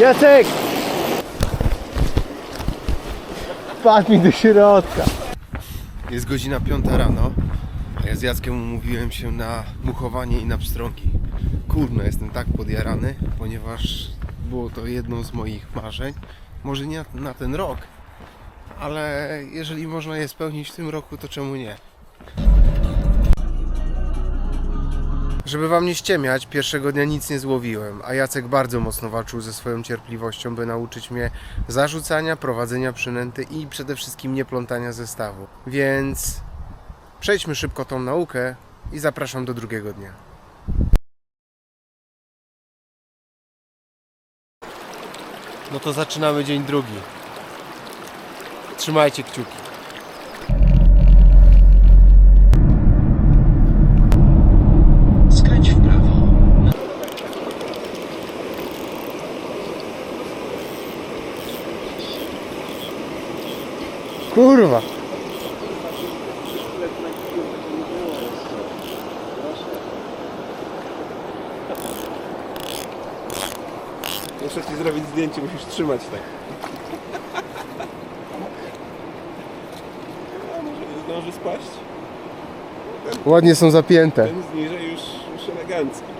Jacek! Wpadł mi do środka. Jest godzina 5 rano, a ja z Jackiem umówiłem się na muchowanie i na pstrągi. Kurno, jestem tak podjarany, ponieważ było to jedno z moich marzeń. Może nie na ten rok, ale jeżeli można je spełnić w tym roku, to czemu nie? Żeby wam nie ściemiać, pierwszego dnia nic nie złowiłem, a Jacek bardzo mocno walczył ze swoją cierpliwością, by nauczyć mnie zarzucania, prowadzenia przynęty i przede wszystkim nie plątania zestawu. Więc przejdźmy szybko tą naukę i zapraszam do drugiego dnia. No to zaczynamy dzień drugi. Trzymajcie kciuki. Kurwa! Muszę ci zrobić zdjęcie, musisz trzymać tak. A może nie zdąży spaść? Ładnie są zapięte. Ten zniżej już, już elegancki.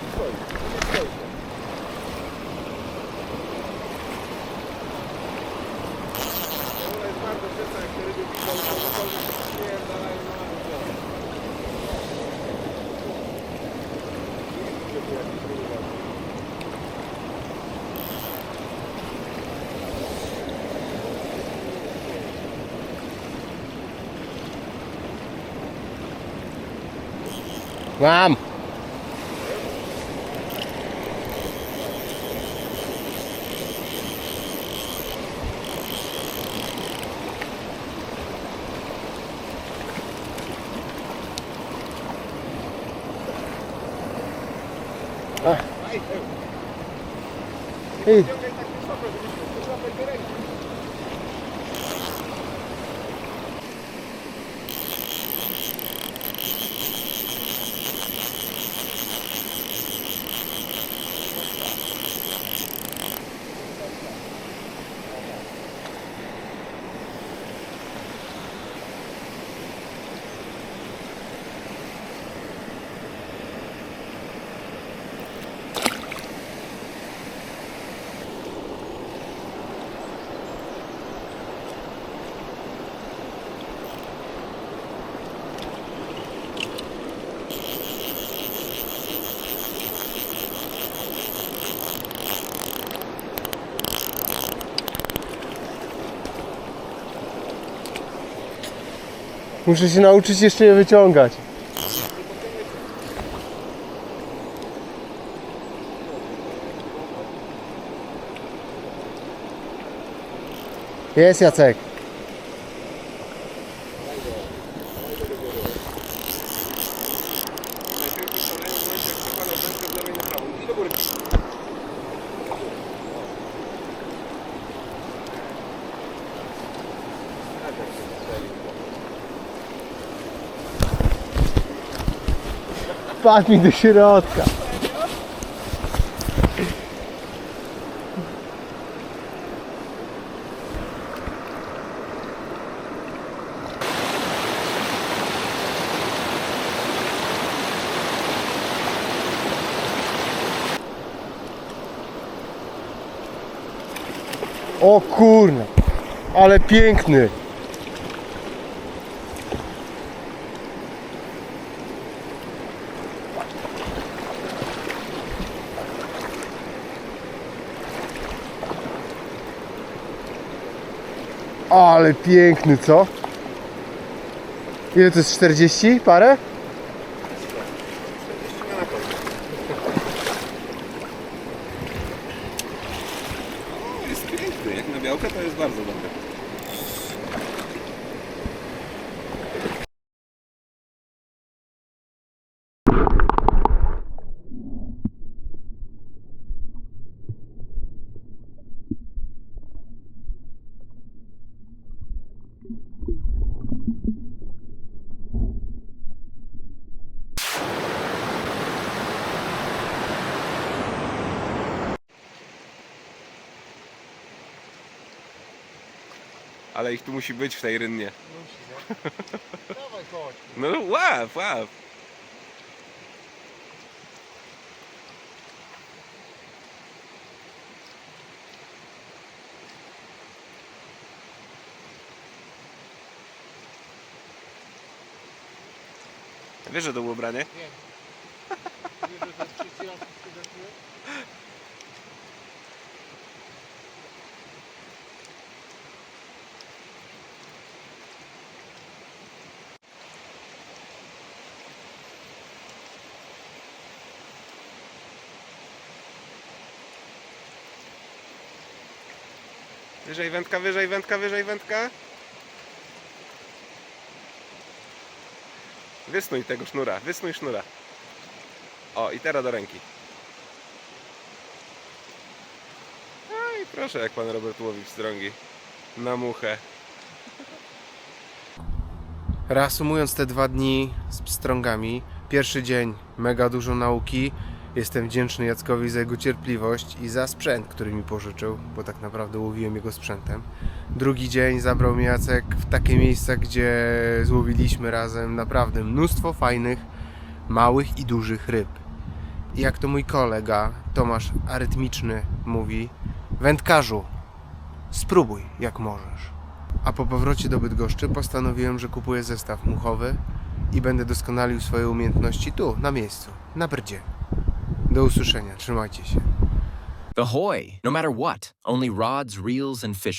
ci stoi. Nie stoi się. Ona jest bardzo częsta, jak ryby widzą, to nie dalają na Ngon Hey. Muszę się nauczyć jeszcze je wyciągać. Jest Jacek. Wpadł mi do środka. O kurna, ale piękny. Ale piękny, co? Ile to jest 40 parę? Jest piękny, jak na białkę to jest bardzo dobry. Ale ich tu musi być w tej rynnie. Dawaj, chodź. No łap, łap. Wiesz, że to było branie? Wyżej wędka, wyżej wędka, wyżej wędka. Wysnuj tego sznura, wysnuj sznura. O, i teraz do ręki. No i proszę, jak pan Robert łowi pstrągi. Na muchę. Reasumując te dwa dni z pstrągami, pierwszy dzień mega dużo nauki. Jestem wdzięczny Jackowi za jego cierpliwość i za sprzęt, który mi pożyczył, bo tak naprawdę łowiłem jego sprzętem. Drugi dzień zabrał mnie Jacek w takie miejsca, gdzie złowiliśmy razem naprawdę mnóstwo fajnych, małych i dużych ryb. I jak to mój kolega Tomasz Arytmiczny mówi, wędkarzu, spróbuj jak możesz. A po powrocie do Bydgoszczy postanowiłem, że kupuję zestaw muchowy i będę doskonalił swoje umiejętności tu, na miejscu, na brdzie. Do usłyszenia, trzymajcie się. Ahoy! No matter what, only rods, reels, and fish